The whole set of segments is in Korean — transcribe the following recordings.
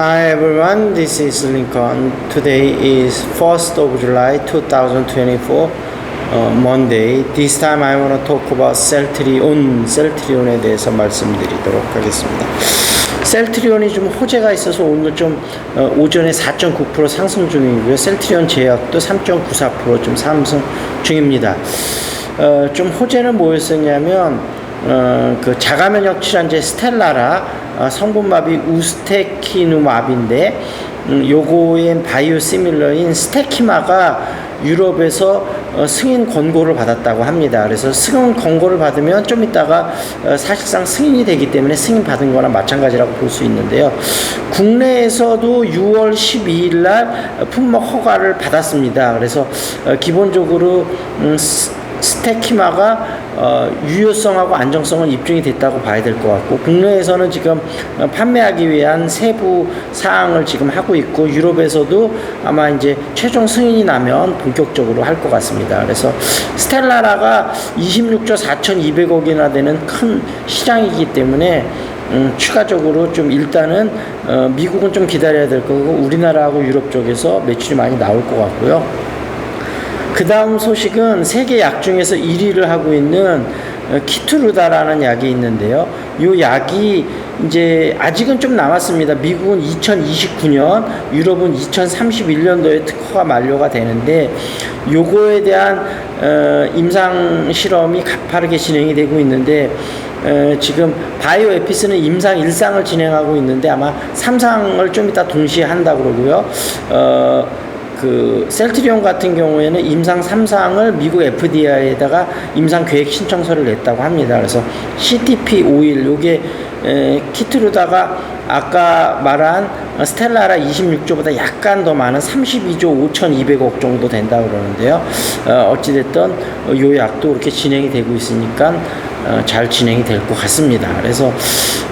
Hi everyone, this is Lincoln. Today is 1st of July 2024, uh, Monday. This time I want to talk about 셀트리온, 셀트리온에 대해서 말씀드리도록 하겠습니다. 셀트리온이 좀 호재가 있어서 오늘 좀 어, 오전에 4.9% 상승 중이고요. 셀트리온 제약도 3.94%좀 상승 중입니다. 어, 좀 호재는 뭐였었냐면 어, 그 자가 면역 질환제 스텔라라 어, 성분마비 우스테키누마비인데 음, 요거의 바이오시밀러인 스테키마가 유럽에서 어, 승인 권고를 받았다고 합니다. 그래서 승인 권고를 받으면 좀 이따가 어, 사실상 승인이 되기 때문에 승인 받은 거나 마찬가지라고 볼 수 있는데요. 국내에서도 6월 12일 날 품목 허가를 받았습니다. 그래서 어, 기본적으로 음, 스- 스테키마가 어, 유효성하고 안정성은 입증이 됐다고 봐야 될 것 같고 국내에서는 지금 어, 판매하기 위한 세부 사항을 지금 하고 있고 유럽에서도 아마 이제 최종 승인이 나면 본격적으로 할 것 같습니다. 그래서 스텔라라가 26조 4,200억이나 되는 큰 시장이기 때문에 음, 추가적으로 좀 일단은 어, 미국은 좀 기다려야 될 거고 우리나라하고 유럽 쪽에서 매출이 많이 나올 것 같고요. 그 다음 소식은 세계 약 중에서 1위를 하고 있는 어, 키투르다라는 약이 있는데요. 이 약이 이제 아직은 좀 남았습니다. 미국은 2029년, 유럽은 2031년도에 특허가 만료가 되는데 요거에 대한 어, 임상 실험이 가파르게 진행이 되고 있는데 어, 지금 바이오 에피스는 임상 1상을 진행하고 있는데 아마 3상을 좀 이따 동시에 한다 그러고요. 어, 그 셀트리온 같은 경우에는 임상 3상을 미국 FDA에다가 임상 계획 신청서를 냈다고 합니다. 그래서 CTP51 요게 에, 키트로다가 아까 말한 스텔라라 26조보다 약간 더 많은 32조 5,200억 정도 된다 그러는데요. 어, 어찌됐든 어, 요 약도 이렇게 진행이 되고 있으니까 어, 잘 진행이 될 것 같습니다. 그래서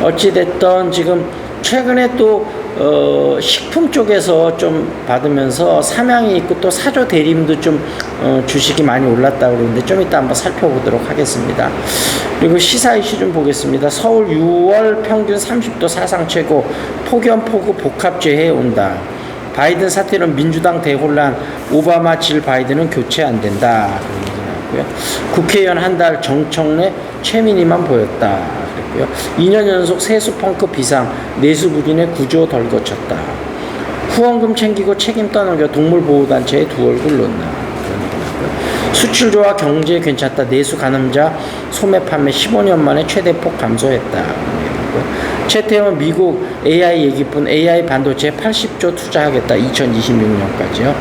어찌됐든 지금 최근에 또 어, 식품 쪽에서 좀 받으면서 삼양이 있고 또 사조 대림도 좀 어, 주식이 많이 올랐다고 그러는데 좀 이따 한번 살펴보도록 하겠습니다. 그리고 시사 이슈 좀 보겠습니다. 서울 6월 평균 30도 사상 최고 폭염 폭우 복합재해 온다. 바이든 사태는 민주당 대혼란 오바마 질 바이든은 교체 안 된다. 그런 얘기 나왔고요. 국회의원 한 달 정청래 최민희만 보였다. 그랬고요. 2년 연속 세수 펑크 비상 내수 부진에 구조 덜 거쳤다. 후원금 챙기고 책임 떠넘겨 동물보호단체에 두 얼굴 놓나. 그런 얘기 나왔고요. 수출 좋아 경제 괜찮다. 내수 가늠자 소매 판매 15년 만에 최대폭 감소했다. 최태원 미국 AI 얘기뿐 AI 반도체 80조 투자하겠다. 2026년까지요.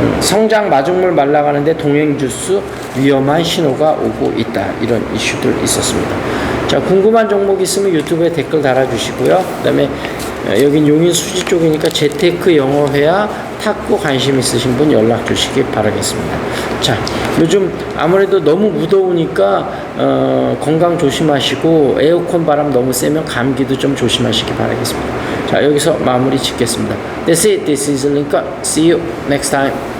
음, 성장 마중물 말라가는데 동행 주스 위험한 신호가 오고 있다. 이런 이슈들 있었습니다. 자, 궁금한 종목 있으면 유튜브에 댓글 달아주시고요. 그 다음에 여긴 용인 수지 쪽이니까 재테크 영어회화 탁구 관심 있으신 분 연락 주시기 바라겠습니다. 자, 요즘 아무래도 너무 무더우니까 어, 건강 조심하시고 에어컨 바람 너무 세면 감기도 좀 조심하시기 바라겠습니다. 자, 여기서 마무리 짓겠습니다. That's it. This is Lincoln. See you next time.